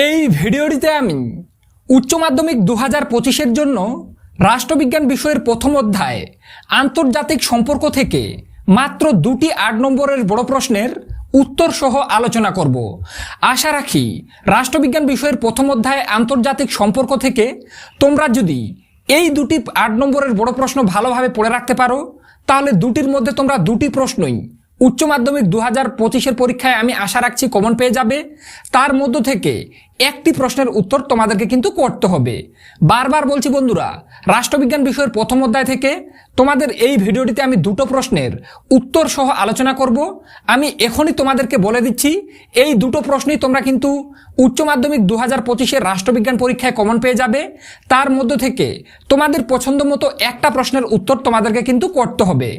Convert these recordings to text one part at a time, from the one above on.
এই ভিডিওটিতে আমি উচ্চ মাধ্যমিক দু হাজার পঁচিশের জন্য রাষ্ট্রবিজ্ঞান বিষয়ের প্রথম অধ্যায়, আন্তর্জাতিক সম্পর্ক থেকে মাত্র দুটি আট নম্বরের বড় প্রশ্নের উত্তর সহ আলোচনা করব। আশা রাখি রাষ্ট্রবিজ্ঞান বিষয়ের প্রথম অধ্যায়, আন্তর্জাতিক সম্পর্ক থেকে তোমরা যদি এই দুটি আট নম্বরের বড় প্রশ্ন ভালোভাবে পড়ে রাখতে পারো, তাহলে দুটির মধ্যে তোমরা দুটি প্রশ্নই উচ্চ মাধ্যমিক দু হাজার পঁচিশের পরীক্ষায় আমি আশা রাখছি কমন পেয়ে যাবে। তার মধ্য থেকে একটি প্রশ্নের উত্তর তোমাদেরকে কিন্তু করতে হবে। বারবার বলছি বন্ধুরা, রাষ্ট্রবিজ্ঞান বিষয়ের প্রথম অধ্যায় থেকে তোমাদের এই ভিডিওটিতে আমি দুটো প্রশ্নের উত্তর সহ আলোচনা করব। আমি এখনই তোমাদেরকে বলে দিচ্ছি, এই দুটো প্রশ্নই তোমরা কিন্তু উচ্চ মাধ্যমিক দু হাজার পঁচিশের রাষ্ট্রবিজ্ঞান পরীক্ষায় কমন পেয়ে যাবে। তার মধ্য থেকে তোমাদের পছন্দ মতো একটা প্রশ্নের উত্তর তোমাদেরকে কিন্তু করতে হবে।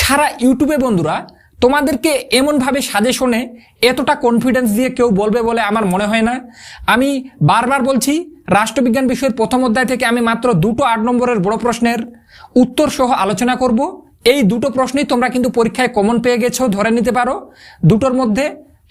সারা ইউটিউবে বন্ধুরা তোমাদেরকে এমনভাবে সাজেশনে এতটা কনফিডেন্স দিয়ে কেউ বলবে বলে আমার মনে হয় না। আমি বারবার বলছি, রাষ্ট্রবিজ্ঞান বিষয়ের প্রথম অধ্যায় থেকে আমি মাত্র দুটো আট নম্বরের বড় প্রশ্নের উত্তর সহ আলোচনা করব। এই দুটো প্রশ্নই তোমরা কিন্তু পরীক্ষায় কমন পেয়ে গেছো, ধরে নিতে পারো। দুটোর মধ্যে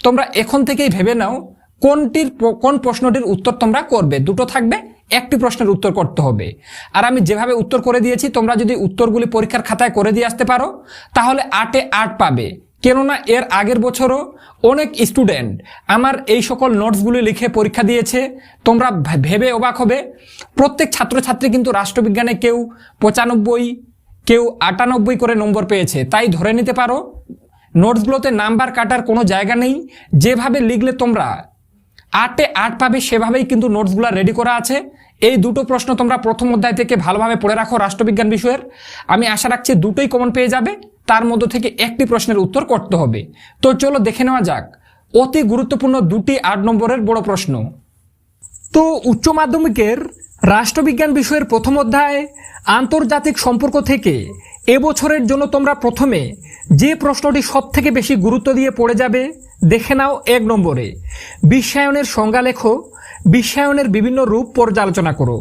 তোমরা এখন থেকেই ভেবে নাও কোনটির কোন প্রশ্নটির উত্তর তোমরা করবে। দুটো থাকবে একটি প্রশ্নের উত্তর করতে হবে। আর আমি যেভাবে উত্তর করে দিয়েছি, তোমরা যদি উত্তরগুলি পরীক্ষার খাতায় করে দিয়ে আসতে পারো, তাহলে আটে আট পাবে। কেননা এর আগের বছরও অনেক স্টুডেন্ট আমার এই সকল নোটসগুলি লিখে পরীক্ষা দিয়েছে। তোমরা ভেবে অবাক হবে। প্রত্যেক ছাত্রছাত্রী কিন্তু রাষ্ট্রবিজ্ঞানে কেউ পঁচানব্বই, কেউ আটানব্বই করে নম্বর পেয়েছে। তাই ধরে নিতে পারো, নোটসগুলোতে নাম্বার কাটার কোনো জায়গা নেই। যেভাবে লিখলে তোমরা আটে আট পাবে, সেভাবেই কিন্তু নোটসগুলো রেডি করা আছে। এই দুটো প্রশ্ন তোমরা প্রথম অধ্যায় থেকে ভালোভাবে পড়ে রাখো রাষ্ট্রবিজ্ঞান বিষয়ের। আমি আশা রাখছি দুটোই কমন পেয়ে যাবে। তার মধ্য থেকে একটি প্রশ্নের উত্তর করতে হবে। তো চলো দেখে নেওয়া যাক। অতি গুরুত্বপূর্ণ দুটি আট নম্বরের বড় প্রশ্ন। তো উচ্চ মাধ্যমিকের রাষ্ট্রবিজ্ঞান বিষয়ের প্রথম অধ্যায় আন্তর্জাতিক সম্পর্ক থেকে এবছরের জন্য তোমরা প্রথমে যে প্রশ্নটি সব থেকে বেশি গুরুত্ব দিয়ে পড়ে যাবে, দেখে নাও এক নম্বরে। বিশ্বায়নের সংজ্ঞা লেখো। বিশ্বায়নের বিভিন্ন রূপ পর্যালোচনা করো।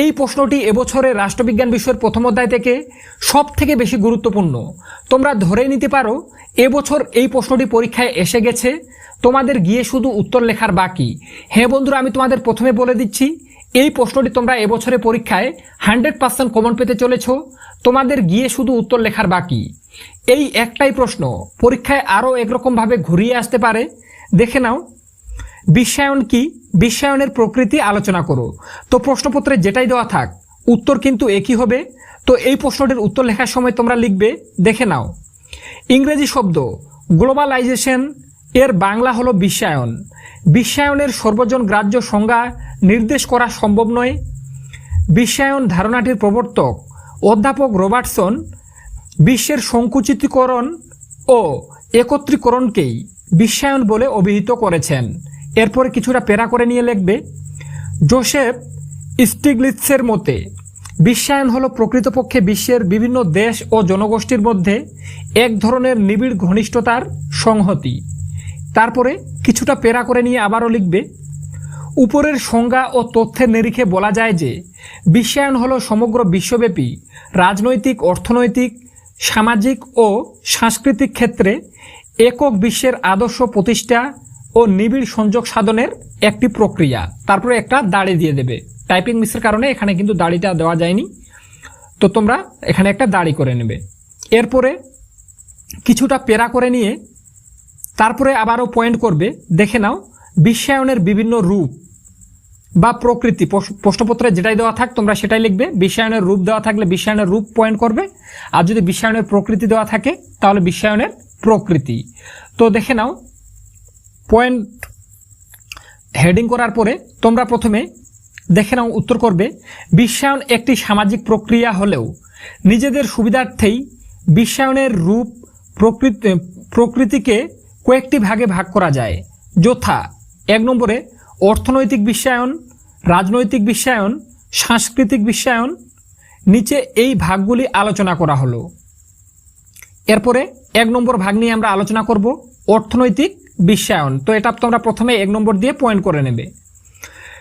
এই প্রশ্নটি এবছরে রাষ্ট্রবিজ্ঞান বিষয়ের প্রথম অধ্যায় থেকে সব থেকে বেশি গুরুত্বপূর্ণ। তোমরা ধরে নিতে পারো, এবছর এই প্রশ্নটি পরীক্ষায় এসে গেছে। তোমাদের গিয়ে শুধু উত্তর লেখার বাকি। হ্যাঁ বন্ধুরা, আমি তোমাদের প্রথমে বলে দিচ্ছি, এই প্রশ্নটি তোমরা এবছরে পরীক্ষায় হান্ড্রেড পার্সেন্ট কমন পেতে চলেছ। তোমাদের গিয়ে শুধু উত্তর লেখার বাকি। এই একটাই প্রশ্ন, পরীক্ষায় আরও একরকমভাবে ঘুরিয়ে আসতে পারে। দেখে নাও বিশ্বায়ন কি? বিশ্বায়নের প্রকৃতি আলোচনা করো। তো প্রশ্নপত্রে যেটাই দেওয়া থাক, উত্তর কিন্তু একই হবে। তো এই প্রশ্নটির উত্তর লেখার সময় তোমরা লিখবে, দেখে নাও। ইংরেজি শব্দ, গ্লোবালাইজেশন, এর বাংলা হলো বিশ্বায়ন। বিশ্বায়নের সর্বজন গ্রাহ্য সংজ্ঞা নির্দেশ করা সম্ভব নয়। বিশ্বায়ন ধারণাটির প্রবর্তক অধ্যাপক রবার্টসন, বিশ্বের সংকুচিতকরণ ও একত্রীকরণকেই বিশ্বায়ন বলে অভিহিত করেছেন। এরপরে কিছুটা পেরা করে নিয়ে লিখবে, জোসেফ স্টিগলিৎসের মতে, বিশ্বায়ন হলো প্রকৃতপক্ষে বিশ্বের বিভিন্ন দেশ ও জনগোষ্ঠীর মধ্যে এক ধরনের নিবিড় ঘনিষ্ঠতার সংহতি। তারপরে কিছুটা পেরা করে নিয়ে আবারও লিখবে, উপরের সংজ্ঞা ও তথ্যের নিরিখে বলা যায় যে, বিশ্বায়ন হলো সমগ্র বিশ্বব্যাপী রাজনৈতিক, অর্থনৈতিক, সামাজিক ও সাংস্কৃতিক ক্ষেত্রে একক বিশ্বের আদর্শ প্রতিষ্ঠা ও নিবিড় সংযোগ সাধনের একটি প্রক্রিয়া। তারপরে একটা দাড়ি দিয়ে দেবে। টাইপিং মিসের কারণে এখানে কিন্তু দাড়িটা দেওয়া যায়নি। তো তোমরা এখানে একটা দাড়ি করে নেবে। এরপরে কিছুটা পেরা করে নিয়ে তারপরে আবারও পয়েন্ট করবে। দেখে নাও, বিশ্বায়নের বিভিন্ন রূপ বা প্রকৃতি। প্রশ্নপত্রে যেটাই দেওয়া থাক তোমরা সেটাই লিখবে। বিশ্বায়নের রূপ দেওয়া থাকলে বিশ্বায়নের রূপ পয়েন্ট করবে। আর যদি বিশ্বায়নের প্রকৃতি দেওয়া থাকে, তাহলে বিশ্বায়নের প্রকৃতি। তো দেখে নাও পয়েন্ট হেডিং করার পরে তোমরা প্রথমে দেখে নাও, উত্তর করবে, বিশ্বায়ন একটি সামাজিক প্রক্রিয়া হলেও নিজেদের সুবিধার্থেই বিশ্বায়নের রূপ প্রকৃতি, প্রকৃতিকে কয়েকটি ভাগে ভাগ করা যায়। যথা, এক নম্বরে অর্থনৈতিক বিশ্বায়ন, রাজনৈতিক বিশ্বায়ন, সাংস্কৃতিক বিশ্বায়ন, নিচে এই ভাগগুলি আলোচনা করা হলো। এরপরে এক নম্বর ভাগ নিয়ে আমরা আলোচনা করব, অর্থনৈতিক বিশ্বায়ন। তো এটা তোমরা প্রথমে এক নম্বর দিয়ে পয়েন্ট করে নেবে।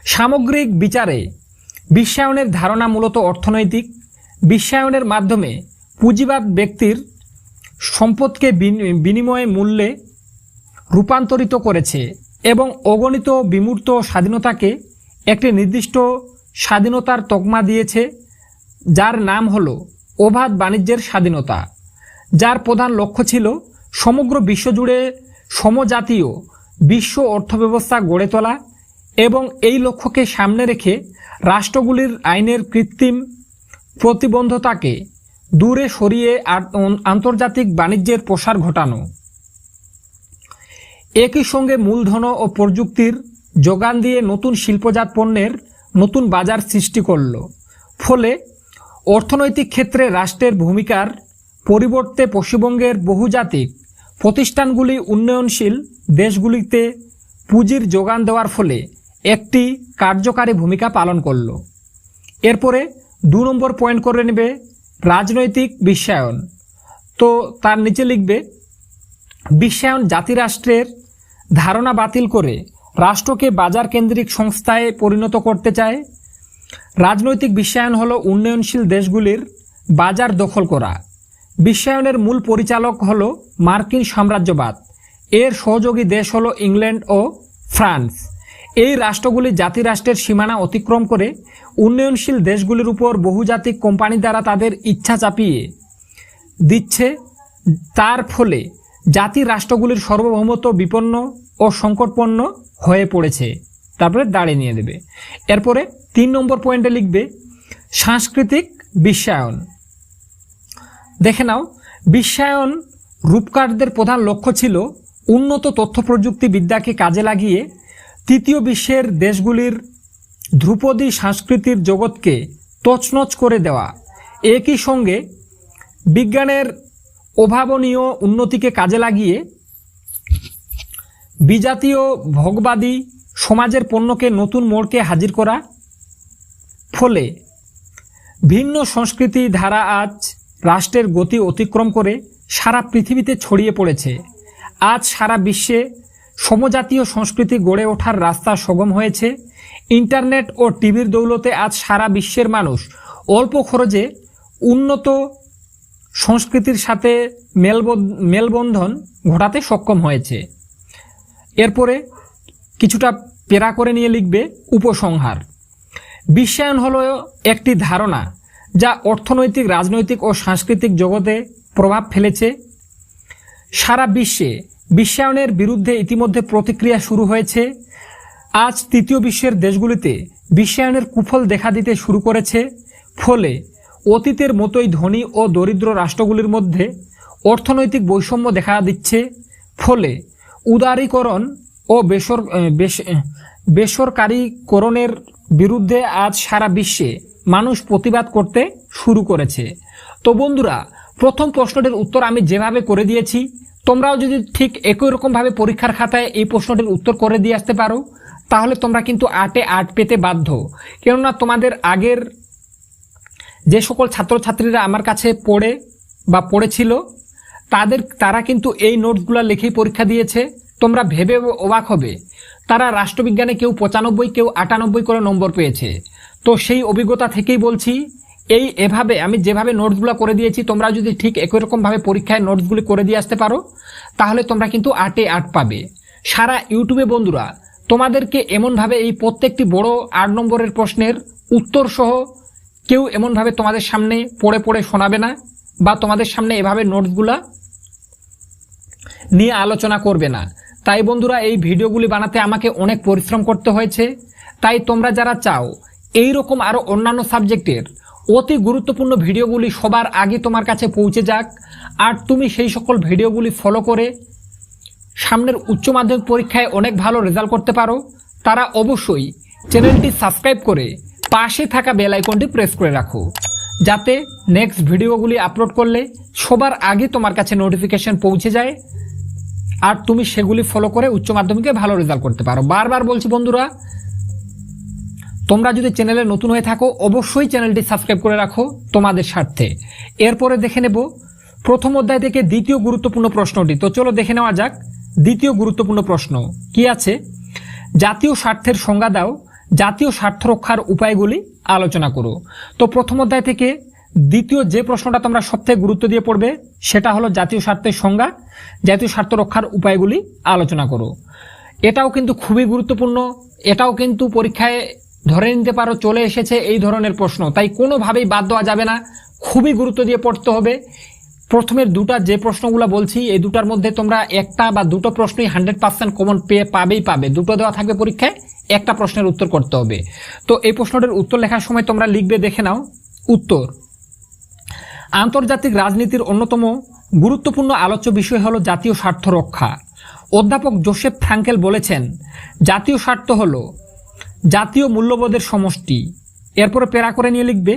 সামগ্রিক বিচারে বিশ্বায়নের ধারণা মূলত অর্থনৈতিক। বিশ্বায়নের মাধ্যমে পুঁজিবাদ ব্যক্তির সম্পদকে বিন- বিনিময় মূল্যে রূপান্তরিত করেছে এবং অগণিত বিমূর্ত স্বাধীনতাকে একটি নির্দিষ্ট স্বাধীনতার তকমা দিয়েছে, যার নাম হল অবাধ বাণিজ্যের স্বাধীনতা, যার প্রধান লক্ষ্য ছিল সমগ্র বিশ্বজুড়ে সমজাতীয় বিশ্ব অর্থব্যবস্থা গড়ে তোলা এবং এই লক্ষ্যকে সামনে রেখে রাষ্ট্রগুলির আইনের কৃত্রিম প্রতিবন্ধতাকে দূরে সরিয়ে আন্তর্জাতিক বাণিজ্যের প্রসার ঘটানো। একই সঙ্গে মূলধন ও প্রযুক্তির যোগান দিয়ে নতুন শিল্পজাত পণ্যের নতুন বাজার সৃষ্টি করল। ফলে অর্থনৈতিক ক্ষেত্রে রাষ্ট্রের ভূমিকার পরিবর্তে পশ্চিমবঙ্গের বহুজাতিক প্রতিষ্ঠানগুলি উন্নয়নশীল দেশগুলিতে পুঁজির যোগান দেওয়ার ফলে একটি কার্যকারী ভূমিকা পালন করল। এরপরে দু নম্বর পয়েন্ট করে নেবে রাজনৈতিক বিশ্বায়ন। তো তার নিচে লিখবে, বিশ্বায়ন জাতিরাষ্ট্রের ধারণা বাতিল করে রাষ্ট্রকে বাজার কেন্দ্রিক সংস্থায় পরিণত করতে চায়। রাজনৈতিক বিশ্বায়ন হলো উন্নয়নশীল দেশগুলির বাজার দখল করা। বিশ্বায়নের মূল পরিচালক হলো মার্কিন সাম্রাজ্যবাদ। এর সহযোগী দেশ হলো ইংল্যান্ড ও ফ্রান্স। এই রাষ্ট্রগুলি জাতিরাষ্ট্রের সীমানা অতিক্রম করে উন্নয়নশীল দেশগুলির উপর বহুজাতিক কোম্পানি দ্বারা তাদের ইচ্ছা চাপিয়ে দিচ্ছে। তার ফলে জাতি রাষ্ট্রগুলির সার্বভৌমত্ব বিপন্ন ও সংকটপন্ন হয়ে পড়েছে। তারপরে দাঁড়িয়ে নিয়ে দেবে এরপরে তিন নম্বর পয়েন্টে লিখবে, সাংস্কৃতিক বিশ্বায়ন। দেখে নাও, বিশ্বায়ন রূপকারদের প্রধান লক্ষ্য ছিল উন্নত তথ্য প্রযুক্তি বিদ্যাকে কাজে লাগিয়ে তৃতীয় বিশ্বের দেশগুলির ধ্রুপদী সংস্কৃতির জগৎকে তছনছ করে দেওয়া। একই সঙ্গে বিজ্ঞানের অভাবনীয় উন্নতিকে কাজে লাগিয়ে বিজাতীয় ভোগবাদী সমাজের পণ্যকে নতুন মোড়কে হাজির করা। ফলে ভিন্ন সংস্কৃতি ধারা আজ রাষ্ট্রের গতি অতিক্রম করে সারা পৃথিবীতে ছড়িয়ে পড়েছে। আজ সারা বিশ্বে সমজাতীয় সংস্কৃতি গড়ে ওঠার রাস্তা সগম হয়েছে। ইন্টারনেট ও টিভির দৌলতে আজ সারা বিশ্বের মানুষ অল্প খরচে উন্নত সংস্কৃতির সাথে মেলবন্ধ- মেলবন্ধন ঘটাতে সক্ষম হয়েছে। এরপরে কিছুটা পেরা করে নিয়ে লিখবে উপসংহার। বিশ্বায়ন হলো একটি ধারণা। যা অর্থনৈতিক, রাজনৈতিক ও সাংস্কৃতিক জগতে প্রভাব ফেলেছে। সারা বিশ্বে বিশ্বায়নের বিরুদ্ধে ইতিমধ্যে প্রতিক্রিয়া শুরু হয়েছে। আজ তৃতীয় বিশ্বের দেশগুলিতে বিশ্বায়নের কুফল দেখা দিতে শুরু করেছে। ফলে অতীতের মতোই ধনী ও দরিদ্র রাষ্ট্রগুলির মধ্যে অর্থনৈতিক বৈষম্য দেখা দিচ্ছে। ফলে উদারীকরণ ও বেসর বেস- বেসরকারীকরণের বিরুদ্ধে আজ সারা বিশ্বে মানুষ প্রতিবাদ করতে শুরু করেছে। তো বন্ধুরা, প্রথম প্রশ্নটির উত্তর আমি যেভাবে করে দিয়েছি, তোমরাও যদি ঠিক একই রকমভাবে পরীক্ষার খাতায় এই প্রশ্নটির উত্তর করে দিয়ে আসতে পারো, তাহলে তোমরা কিন্তু আটে আট পেতে বাধ্য। কেননা তোমাদের আগের যে সকল ছাত্রছাত্রীরা আমার কাছে পড়ে বা পড়েছিল, তাদের, তারা কিন্তু এই নোটসগুলো লিখেই পরীক্ষা দিয়েছে। তোমরা ভেবে অবাক হবে। তারা রাষ্ট্রবিজ্ঞানে কেউ পঁচানব্বই, কেউ আটানব্বই করে নম্বর পেয়েছে। তো সেই অভিজ্ঞতা থেকেই বলছি, এই এভাবে আমি যেভাবে নোটসগুলো করে দিয়েছি, তোমরা যদি ঠিক একই রকমভাবে পরীক্ষায় নোটসগুলি করে দিয়ে আসতে পারো, তাহলে তোমরা কিন্তু আটে আট পাবে। সারা ইউটিউবে বন্ধুরা, তোমাদেরকে এমনভাবে এই প্রত্যেকটি বড় আট নম্বরের প্রশ্নের উত্তর সহ কেউ এমনভাবে তোমাদের সামনে পড়ে পড়ে শোনাবে না বা তোমাদের সামনে এভাবে নোটসগুলা নিয়ে আলোচনা করবে না। তাই বন্ধুরা, এই ভিডিওগুলি বানাতে আমাকে অনেক পরিশ্রম করতে হয়েছে। তাই তোমরা যারা চাও এই রকম আরও অন্যান্য সাবজেক্টের অতি গুরুত্বপূর্ণ ভিডিওগুলি সবার আগে তোমার কাছে পৌঁছে যাক। আর তুমি সেই সকল ভিডিওগুলি ফলো করে সামনের উচ্চ মাধ্যমিক পরীক্ষায় অনেক ভালো রেজাল্ট করতে পারো। তারা অবশ্যই চ্যানেলটি সাবস্ক্রাইব করে পাশে থাকা বেল আইকনটি প্রেস করে রাখো। যাতে নেক্সট ভিডিওগুলি আপলোড করলে সবার আগে তোমার কাছে নোটিফিকেশন পৌঁছে যায়। আর তুমি সেগুলি ফলো করে উচ্চ মাধ্যমিকে ভালো রেজাল্ট করতে পারো। বারবার বলছি বন্ধুরা তোমরা যদি চ্যানেলে নতুন হয়ে থাকো, অবশ্যই চ্যানেলটি সাবস্ক্রাইব করে রাখো তোমাদের স্বার্থে। এরপরে দেখে নেব প্রথম অধ্যায় থেকে দ্বিতীয় গুরুত্বপূর্ণ প্রশ্নটি। তো চলো দেখে নেওয়া যাক দ্বিতীয় গুরুত্বপূর্ণ প্রশ্ন। কি আছে? জাতীয় স্বার্থের সংজ্ঞা দাও, জাতীয় স্বার্থ রক্ষার উপায়গুলি আলোচনা করো। তো প্রথম অধ্যায় থেকে দ্বিতীয় যে প্রশ্নটা তোমরা সবথেকে গুরুত্ব দিয়ে পড়বে, সেটা হলো জাতীয় স্বার্থের সংজ্ঞা, জাতীয় স্বার্থ রক্ষার উপায়গুলি আলোচনা করো। এটাও কিন্তু খুবই গুরুত্বপূর্ণ, এটাও কিন্তু পরীক্ষায় ধরে নিতে পারো চলে এসেছে এই ধরনের প্রশ্ন। তাই কোনোভাবেই বাদ দেওয়া যাবে না। খুবই গুরুত্ব দিয়ে পড়তে হবে। প্রথমের দুটা যে প্রশ্নগুলো বলছি, এই দুটার মধ্যে তোমরা একটা বা দুটো প্রশ্নই হান্ড্রেড পার্সেন্ট কমন পেয়ে পাবেই পাবে। দুটো দেওয়া থাকবে পরীক্ষায়, একটা প্রশ্নের উত্তর করতে হবে। তো এই প্রশ্নটার উত্তর লেখার সময় তোমরা লিখবে, দেখে নাও। উত্তর। আন্তর্জাতিক রাজনীতির অন্যতম গুরুত্বপূর্ণ আলোচ্য বিষয় হলো জাতীয় স্বার্থ রক্ষা। অধ্যাপক জোসেফ ফ্রাঙ্কেল বলেছেন, জাতীয় স্বার্থ হল জাতীয় মূল্যবোধের সমষ্টি। এরপরে পেরা করে নিয়ে লিখবে,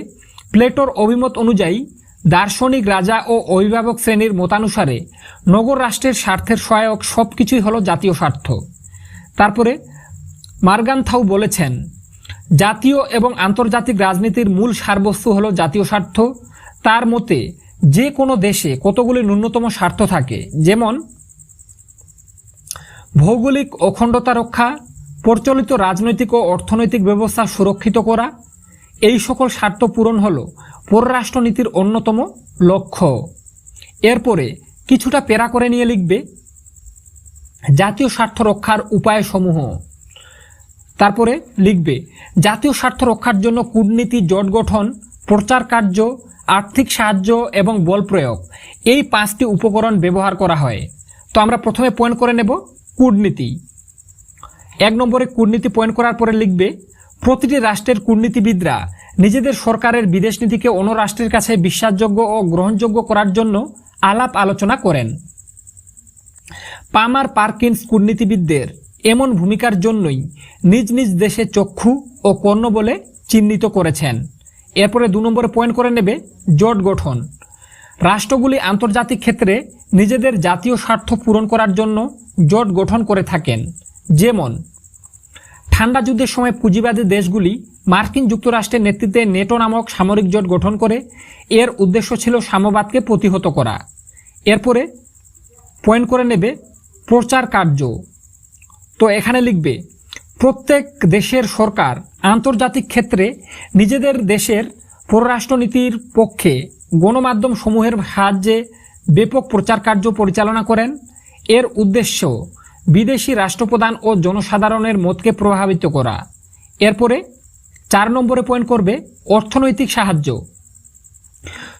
প্লেটোর অভিমত অনুযায়ী দার্শনিক রাজা ও অভিভাবক শ্রেণির মতানুসারে নগর রাষ্ট্রের স্বার্থের সহায়ক সব কিছুই হলো জাতীয় স্বার্থ। তারপরে মার্গানথাউ বলেছেন, জাতীয় এবং আন্তর্জাতিক রাজনীতির মূল সারবস্তু হলো জাতীয় স্বার্থ। তার মতে যে কোনো দেশে কতগুলি ন্যূনতম স্বার্থ থাকে, যেমন ভৌগোলিক অখণ্ডতা রক্ষা প্রচলিত রাজনৈতিক ও অর্থনৈতিক ব্যবস্থা সুরক্ষিত করা, এই সকল স্বার্থ পূরণ হল পররাষ্ট্রনীতির অন্যতম লক্ষ্য। এরপরে কিছুটা পেরা করে নিয়ে লিখবে, জাতীয় স্বার্থ রক্ষার উপায়সমূহ। তারপরে লিখবে, জাতীয় স্বার্থ রক্ষার জন্য কূটনীতি, জট গঠন, প্রচার কার্য, আর্থিক সাহায্য এবং বল প্রয়োগ, এই পাঁচটি উপকরণ ব্যবহার করা হয়। তো আমরা প্রথমে পয়েন্ট করে নেব কূটনীতি। এক নম্বরে কূটনীতি পয়েন্ট করার পরে লিখবে, প্রতিটি রাষ্ট্রের কূটনীতিবিদরা নিজেদের সরকারের বিদেশ নীতিকে অন্য রাষ্ট্রের কাছে বিশ্বাসযোগ্য ও গ্রহণযোগ্য করার জন্য আলাপ আলোচনা করেন। পামার পার্কিন্স কূটনীতিবিদদের এমন ভূমিকার জন্যই নিজ নিজ দেশে চক্ষু ও কর্ণ বলে চিহ্নিত করেছেন। এরপরে দু নম্বরে পয়েন্ট করে নেবে, জোট গঠন। রাষ্ট্রগুলি আন্তর্জাতিক ক্ষেত্রে নিজেদের জাতীয় স্বার্থ পূরণ করার জন্য জোট গঠন করে থাকেন। যেমন, ঠান্ডা যুদ্ধের সময় পুঁজিবাদী দেশগুলি মার্কিন যুক্তরাষ্ট্রের নেতৃত্বে নেটো নামক সামরিক জোট গঠন করে এর উদ্দেশ্য ছিল সাম্যবাদকে প্রতিহত করা। এরপরে পয়েন্ট করে নেবে প্রচার কার্য। তো এখানে লিখবে, প্রত্যেক দেশের সরকার আন্তর্জাতিক ক্ষেত্রে নিজেদের দেশের পররাষ্ট্রনীতির পক্ষে গণমাধ্যম সমূহের সাহায্যে ব্যাপক প্রচার কার্য পরিচালনা করেন। এর উদ্দেশ্য বিদেশি রাষ্ট্রপ্রধান ও জনসাধারণের মতকে প্রভাবিত করা। এরপরে চার নম্বরে পয়েন্ট করবে অর্থনৈতিক সাহায্য।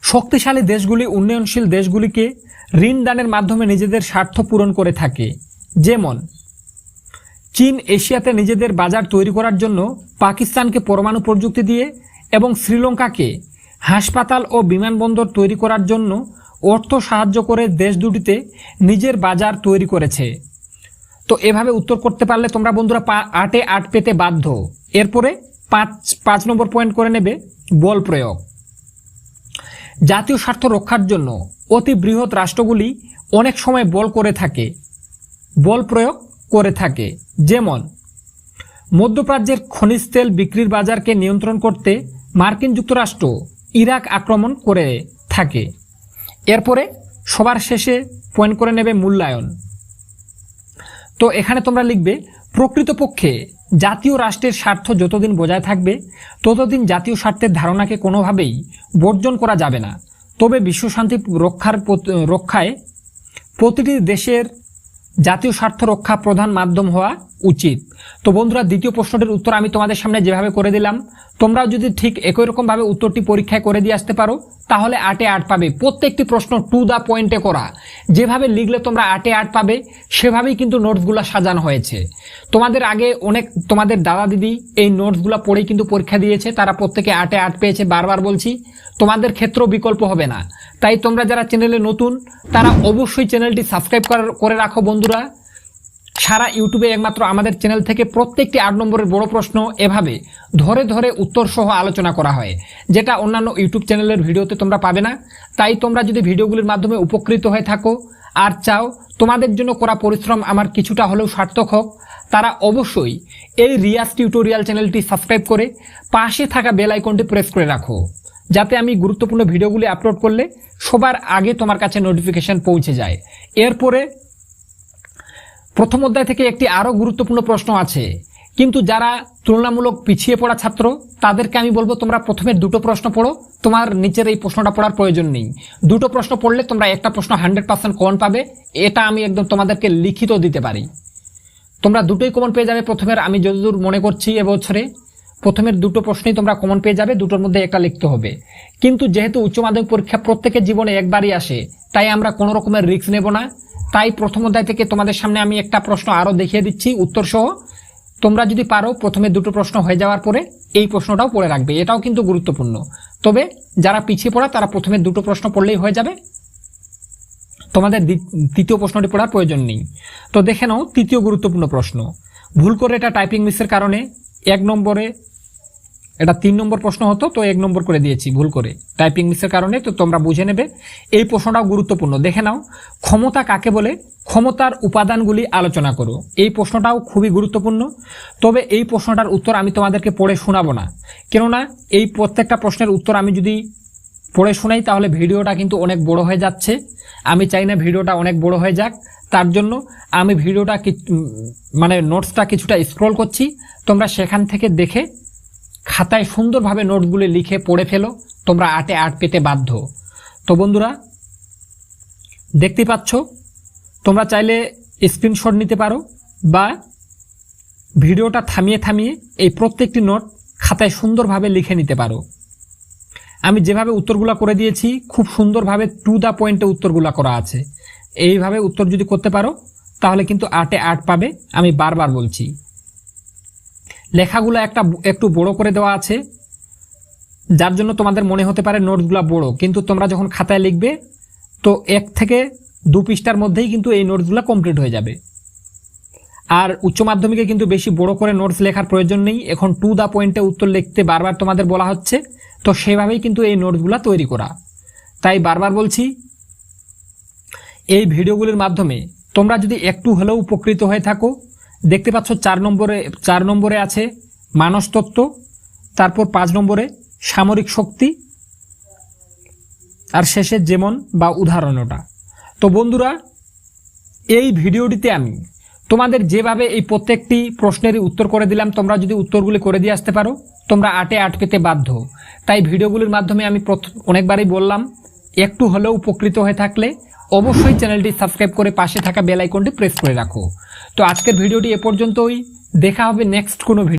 শক্তিশালী দেশগুলি, উন্নয়নশীল দেশগুলিকে ঋণ দানের মাধ্যমে নিজেদের স্বার্থ পূরণ করে থাকে। যেমন, চীন এশিয়াতে নিজেদের বাজার তৈরি করার জন্য পাকিস্তানকে পরমাণু প্রযুক্তি দিয়ে এবং শ্রীলঙ্কাকে হাসপাতাল ও বিমানবন্দর তৈরি করার জন্য অর্থ সাহায্য করে দেশ দুটিতে নিজের বাজার তৈরি করেছে। তো এভাবে উত্তর করতে পারলে তোমরা বন্ধুরা আটে আট পেতে বাধ্য। এরপরে পাঁচ পাঁচ নম্বর পয়েন্ট করে নেবে বল প্রয়োগ। জাতীয় স্বার্থ রক্ষার জন্য অতি বৃহৎ রাষ্ট্রগুলি অনেক সময় বল করে থাকে, বল প্রয়োগ করে থাকে। যেমন, মধ্যপ্রাচ্যের খনিজ তেল বিক্রির বাজারকে নিয়ন্ত্রণ করতে মার্কিন যুক্তরাষ্ট্র ইরাক আক্রমণ করে থাকে। এরপরে সবার শেষে পয়েন্ট করে নেবে মূল্যায়ন। তো এখানে তোমরা লিখবে, প্রকৃতপক্ষে জাতীয় রাষ্ট্রের স্বার্থ যতদিন বজায় থাকবে, ততদিন জাতীয় স্বার্থের ধারণাকে কোনোভাবেই বর্জন করা যাবে না। তবে বিশ্বশান্তি রক্ষার রক্ষায় প্রতিটি দেশের জাতীয় স্বার্থ রক্ষা প্রধান মাধ্যম হওয়া উচিত। তো বন্ধুরা, দ্বিতীয় প্রশ্নটির উত্তর আমি তোমাদের সামনে যেভাবে করে দিলাম তোমরাও যদি ঠিক একই রকমভাবে উত্তরটি পরীক্ষায় করে দিয়ে আসতে পারো, তাহলে আটে আট পাবে। প্রত্যেকটি প্রশ্ন টু দ্য পয়েন্টে করা। যেভাবে লিখলে তোমরা আটে আট পাবে, সেভাবেই কিন্তু নোটসগুলো সাজানো হয়েছে। তোমাদের আগে অনেক, তোমাদের দাদা দিদি এই নোটসগুলো পড়েই কিন্তু পরীক্ষা দিয়েছে, তারা প্রত্যেকে আটে আট পেয়েছে, বারবার বলছি। তোমাদের ক্ষেত্রেও বিকল্প হবে না। তাই তোমরা যারা চ্যানেলে নতুন, তারা অবশ্যই চ্যানেলটি সাবস্ক্রাইব করে রাখো বন্ধুরা। সারা ইউটিউবে একমাত্র আমাদের চ্যানেল থেকে প্রত্যেকটি আট নম্বরের বড় প্রশ্ন এভাবে ধরে ধরে উত্তর সহ আলোচনা করা হয়, যেটা অন্যান্য ইউটিউব চ্যানেলের ভিডিওতে তোমরা পাবে না। তাই তোমরা যদি ভিডিওগুলির মাধ্যমে উপকৃত হয়ে থাকো আর চাও তোমাদের জন্য করা পরিশ্রম আমার কিছুটা হলেও সার্থক হোক, তারা অবশ্যই এই রিয়াজ টিউটোরিয়াল চ্যানেলটি সাবস্ক্রাইব করে পাশে থাকা বেল আইকনটি প্রেস করে রাখো, যাতে আমি গুরুত্বপূর্ণ ভিডিওগুলি আপলোড করলে সবার আগে তোমার কাছে নোটিফিকেশন পৌঁছে যায়। এরপরে প্রথম অধ্যায় থেকে একটি আরও গুরুত্বপূর্ণ প্রশ্ন আছে। কিন্তু যারা তুলনামূলক পিছিয়ে পড়া ছাত্র, তাদেরকে আমি বলব তোমরা প্রথমে দুটো প্রশ্ন পড়ো। তোমার নিচের এই প্রশ্নটা পড়ার প্রয়োজন নেই। দুটো প্রশ্ন পড়লে তোমরা একটা প্রশ্ন হান্ড্রেড পার্সেন্ট কমন পাবে। এটা আমি একদম তোমাদেরকে লিখিত দিতে পারি। তোমরা দুটোই কমন পেয়ে যাবে প্রথমের। আমি যতদূর মনে করছি এবছরে প্রথমের দুটো প্রশ্নই তোমরা কমন পেয়ে যাবে, দুটোর মধ্যে একটা লিখতে হবে। কিন্তু যেহেতু উচ্চ মাধ্যমিক পরীক্ষা প্রত্যেকের জীবনে একবারই আসে, তাই আমরা কোনো রকমের রিস্ক নেব না। তাই প্রথম অধ্যায় থেকে তোমাদের সামনে আমি একটা প্রশ্ন আরও দেখিয়ে দিচ্ছি উত্তর সহ তোমরা যদি পারো প্রথমে দুটো প্রশ্ন হয়ে যাওয়ার পরে এই প্রশ্নটাও পড়ে রাখবে, এটাও কিন্তু গুরুত্বপূর্ণ। তবে যারা পিছিয়ে পড়া, তারা প্রথমে দুটো প্রশ্ন পড়লেই হয়ে যাবে। তোমাদের তৃতীয় প্রশ্নটি পড়ার প্রয়োজন নেই। তো দেখে নাও, তৃতীয় গুরুত্বপূর্ণ প্রশ্ন। ভুল করে এটা টাইপিং মিসের কারণে এক নম্বরে, এটা তিন নম্বর প্রশ্ন হতো, তো এক নম্বর করে দিয়েছি, ভুল করে। টাইপিং মিসের কারণে, তো তোমরা বুঝে নেবে। এই প্রশ্নটাও গুরুত্বপূর্ণ। দেখে নাও, ক্ষমতা কাকে বলে? ক্ষমতার উপাদানগুলি আলোচনা করো। এই প্রশ্নটাও খুবই গুরুত্বপূর্ণ। তবে এই প্রশ্নটার উত্তর আমি তোমাদেরকে পড়ে শোনাবো না। কেননা, এই প্রত্যেকটা প্রশ্নের উত্তর আমি যদি পড়ে শোনাই, তাহলে ভিডিওটা কিন্তু অনেক বড় হয়ে যাচ্ছে। আমি চাই না ভিডিওটা অনেক বড় হয়ে যাক। তার জন্য আমি ভিডিওটা মানে নোটসটা কিছুটা স্ক্রল করছি। তোমরা সেখান থেকে দেখে খাতায় সুন্দরভাবে নোটগুলি লিখে পড়ে ফেলো। তোমরা আটে আট পেতে বাধ্য। তো বন্ধুরা, দেখতে পাচ্ছ, তোমরা চাইলে স্ক্রিনশট নিতে পারো বা ভিডিওটা থামিয়ে থামিয়ে এই প্রত্যেকটি নোট খাতায় সুন্দরভাবে লিখে নিতে পারো। আমি যেভাবে উত্তরগুলো করে দিয়েছি, খুব সুন্দরভাবে টু দ্য পয়েন্টে উত্তরগুলো করা আছে। এইভাবে উত্তর যদি করতে পারো, তাহলে কিন্তু আটে আট পাবে, আমি বারবার বলছি। লেখাগুলো একটা একটু বড় করে দেওয়া আছে। যার জন্য তোমাদের মনে হতে পারে নোটসগুলো বড়, কিন্তু তোমরা যখন খাতায় লিখবে, তো এক থেকে দু পৃষ্ঠার মধ্যেই কিন্তু এই নোটসগুলো কমপ্লিট হয়ে যাবে। আর উচ্চ মাধ্যমিকে কিন্তু বেশি বড় করে নোটস লেখার প্রয়োজন নেই। এখন টু দ্য পয়েন্টে উত্তর লিখতে বারবার তোমাদের বলা হচ্ছে, তো সেভাবেই কিন্তু এই নোটসগুলো তৈরি করা। তাই বারবার বলছি, এই ভিডিওগুলির মাধ্যমে তোমরা যদি একটু হলেও উপকৃত হয়ে থাকো দেখতে পাচ্ছ চার নম্বরে চার নম্বরে আছে মানসতত্ত্ব তারপর পাঁচ নম্বরে সামরিক শক্তি, আর শেষে যেমন বা উদাহরণটা। তো বন্ধুরা, এই ভিডিওটিতে আমি তোমাদের যেভাবে এই প্রত্যেকটি প্রশ্নেরই উত্তর করে দিলাম, তোমরা যদি উত্তরগুলি করে দিয়ে আসতে পারো, তোমরা আটে আট পেতে বাধ্য। তাই ভিডিওগুলির মাধ্যমে আমি অনেকবারই বললাম, একটু হলেও উপকৃত হয়ে থাকলে অবশ্যই চ্যানেলটি সাবস্ক্রাইব করে পাশে থাকা বেল আইকনটি প্রেস করে রাখো। তো আজকের ভিডিওটি এ পর্যন্তই। দেখা হবে নেক্সট কোনো ভিডিও